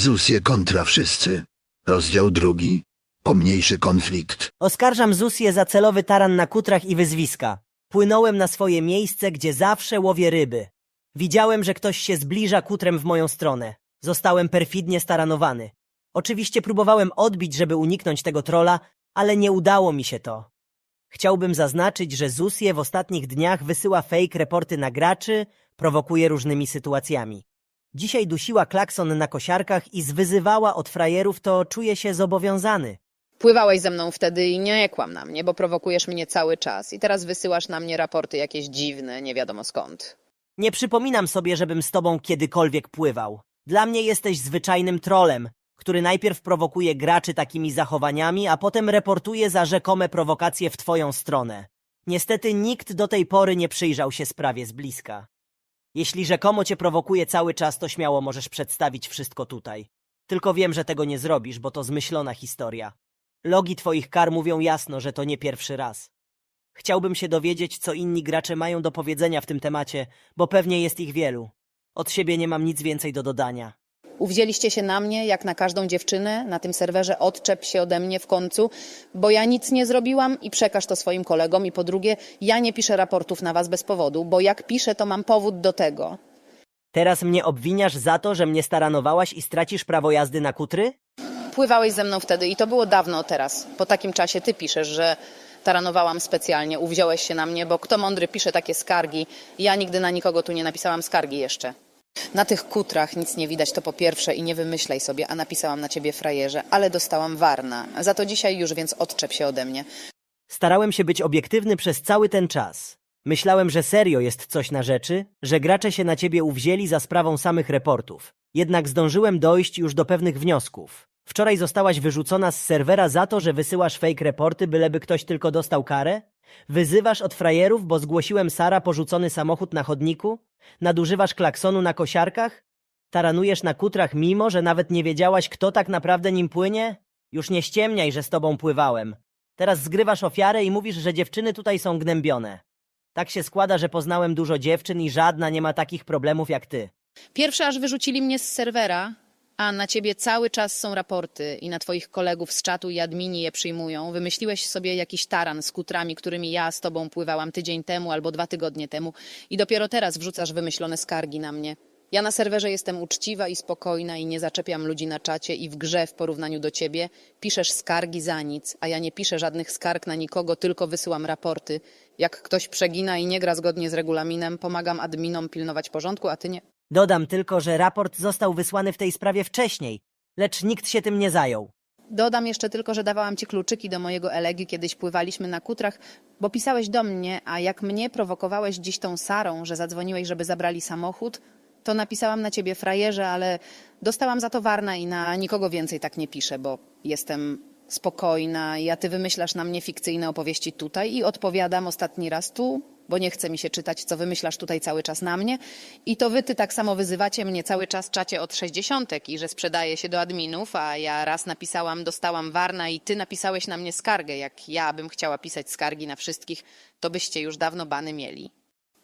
Zusie kontra wszyscy. Rozdział drugi. Pomniejszy konflikt. Oskarżam Zusię za celowy taran na kutrach i wyzwiska. Płynąłem na swoje miejsce, gdzie zawsze łowię ryby. Widziałem, że ktoś się zbliża kutrem w moją stronę. Zostałem perfidnie staranowany. Oczywiście próbowałem odbić, żeby uniknąć tego trola, ale nie udało mi się to. Chciałbym zaznaczyć, że Zusie w ostatnich dniach wysyła fake reporty na graczy, prowokuje różnymi sytuacjami. Dzisiaj dusiła klakson na kosiarkach i zwyzywała od frajerów, to czuję się zobowiązany. Pływałeś ze mną wtedy i nie kłam na mnie, bo prowokujesz mnie cały czas. I teraz wysyłasz na mnie raporty jakieś dziwne, nie wiadomo skąd. Nie przypominam sobie, żebym z tobą kiedykolwiek pływał. Dla mnie jesteś zwyczajnym trolem, który najpierw prowokuje graczy takimi zachowaniami, a potem reportuje za rzekome prowokacje w twoją stronę. Niestety nikt do tej pory nie przyjrzał się sprawie z bliska. Jeśli rzekomo cię prowokuje cały czas, to śmiało możesz przedstawić wszystko tutaj. Tylko wiem, że tego nie zrobisz, bo to zmyślona historia. Logi twoich kar mówią jasno, że to nie pierwszy raz. Chciałbym się dowiedzieć, co inni gracze mają do powiedzenia w tym temacie, bo pewnie jest ich wielu. Od siebie nie mam nic więcej do dodania. Uwzięliście się na mnie, jak na każdą dziewczynę, na tym serwerze odczep się ode mnie w końcu, bo ja nic nie zrobiłam i przekaż to swoim kolegom. I po drugie, ja nie piszę raportów na was bez powodu, bo jak piszę, to mam powód do tego. Teraz mnie obwiniasz za to, że mnie staranowałaś i stracisz prawo jazdy na kutry? Pływałeś ze mną wtedy i to było dawno teraz. Po takim czasie ty piszesz, że taranowałam specjalnie, uwziąłeś się na mnie, bo kto mądry pisze takie skargi. Ja nigdy na nikogo tu nie napisałam skargi jeszcze. Na tych kutrach nic nie widać, to po pierwsze i nie wymyślaj sobie, a napisałam na ciebie frajerze, ale dostałam warna. Za to dzisiaj już, więc odczep się ode mnie. Starałem się być obiektywny przez cały ten czas. Myślałem, że serio jest coś na rzeczy, że gracze się na ciebie uwzięli za sprawą samych reportów. Jednak zdążyłem dojść już do pewnych wniosków. Wczoraj zostałaś wyrzucona z serwera za to, że wysyłasz fake reporty, byleby ktoś tylko dostał karę? Wyzywasz od frajerów, bo zgłosiłem Sara porzucony samochód na chodniku? Nadużywasz klaksonu na kosiarkach? Taranujesz na kutrach mimo, że nawet nie wiedziałaś, kto tak naprawdę nim płynie? Już nie ściemniaj, że z tobą pływałem. Teraz zgrywasz ofiarę i mówisz, że dziewczyny tutaj są gnębione. Tak się składa, że poznałem dużo dziewczyn i żadna nie ma takich problemów jak ty. Pierwsze aż wyrzucili mnie z serwera, a na ciebie cały czas są raporty i na twoich kolegów z czatu i admini je przyjmują. Wymyśliłeś sobie jakiś taran z kutrami, którymi ja z tobą pływałam tydzień temu albo dwa tygodnie temu i dopiero teraz wrzucasz wymyślone skargi na mnie. Ja na serwerze jestem uczciwa i spokojna i nie zaczepiam ludzi na czacie i w grze w porównaniu do ciebie piszesz skargi za nic, a ja nie piszę żadnych skarg na nikogo, tylko wysyłam raporty. Jak ktoś przegina i nie gra zgodnie z regulaminem, pomagam adminom pilnować porządku, a ty nie. Dodam tylko, że raport został wysłany w tej sprawie wcześniej, lecz nikt się tym nie zajął. Dodam jeszcze tylko, że dawałam ci kluczyki do mojego elegi, kiedyś pływaliśmy na kutrach, bo pisałeś do mnie, a jak mnie prowokowałeś dziś tą Sarą, że zadzwoniłeś, żeby zabrali samochód, to napisałam na ciebie frajerze, ale dostałam za to warna i na nikogo więcej tak nie piszę, bo jestem spokojna i a ty wymyślasz na mnie fikcyjne opowieści tutaj i odpowiadam ostatni raz tu, bo nie chce mi się czytać, co wymyślasz tutaj cały czas na mnie. I to wy ty tak samo wyzywacie mnie cały czas czacie od sześćdziesiątek i że sprzedaje się do adminów, a ja raz napisałam, dostałam warna i ty napisałeś na mnie skargę. Jak ja bym chciała pisać skargi na wszystkich, to byście już dawno bany mieli.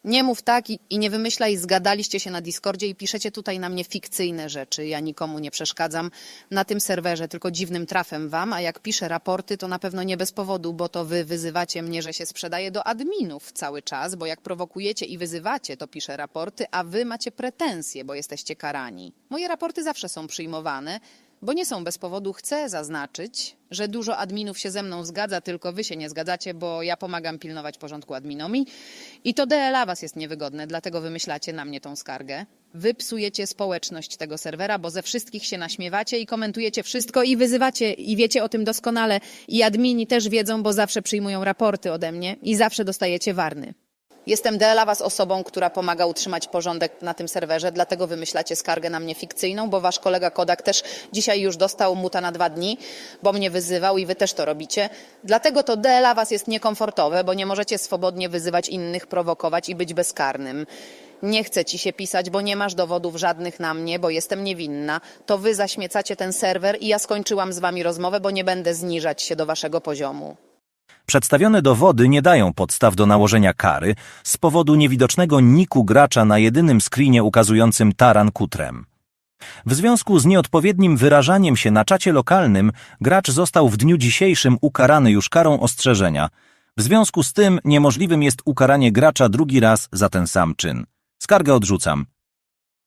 Nie mów tak i, i nie wymyślaj, zgadaliście się na Discordzie i piszecie tutaj na mnie fikcyjne rzeczy. Ja nikomu nie przeszkadzam na tym serwerze, tylko dziwnym trafem wam, a jak piszę raporty, to na pewno nie bez powodu, bo to wy wyzywacie mnie, że się sprzedaje do adminów cały czas, bo jak prowokujecie i wyzywacie, to piszę raporty, a wy macie pretensje, bo jesteście karani. Moje raporty zawsze są przyjmowane, bo nie są bez powodu. Chcę zaznaczyć, że dużo adminów się ze mną zgadza, tylko wy się nie zgadzacie, bo ja pomagam pilnować porządku adminomi. I to DLA was jest niewygodne, dlatego wymyślacie na mnie tą skargę. Wy psujecie społeczność tego serwera, bo ze wszystkich się naśmiewacie i komentujecie wszystko i wyzywacie i wiecie o tym doskonale. I admini też wiedzą, bo zawsze przyjmują raporty ode mnie i zawsze dostajecie warny. Jestem DLA was osobą, która pomaga utrzymać porządek na tym serwerze, dlatego wymyślacie skargę na mnie fikcyjną, bo wasz kolega Kodak też dzisiaj już dostał muta na dwa dni, bo mnie wyzywał i wy też to robicie. Dlatego to DLA was jest niekomfortowe, bo nie możecie swobodnie wyzywać innych, prowokować i być bezkarnym. Nie chcę ci się pisać, bo nie masz dowodów żadnych na mnie, bo jestem niewinna. To wy zaśmiecacie ten serwer i ja skończyłam z wami rozmowę, bo nie będę zniżać się do waszego poziomu. Przedstawione dowody nie dają podstaw do nałożenia kary z powodu niewidocznego niku gracza na jedynym screenie ukazującym taran kutrem. W związku z nieodpowiednim wyrażaniem się na czacie lokalnym, gracz został w dniu dzisiejszym ukarany już karą ostrzeżenia. W związku z tym niemożliwym jest ukaranie gracza drugi raz za ten sam czyn. Skargę odrzucam.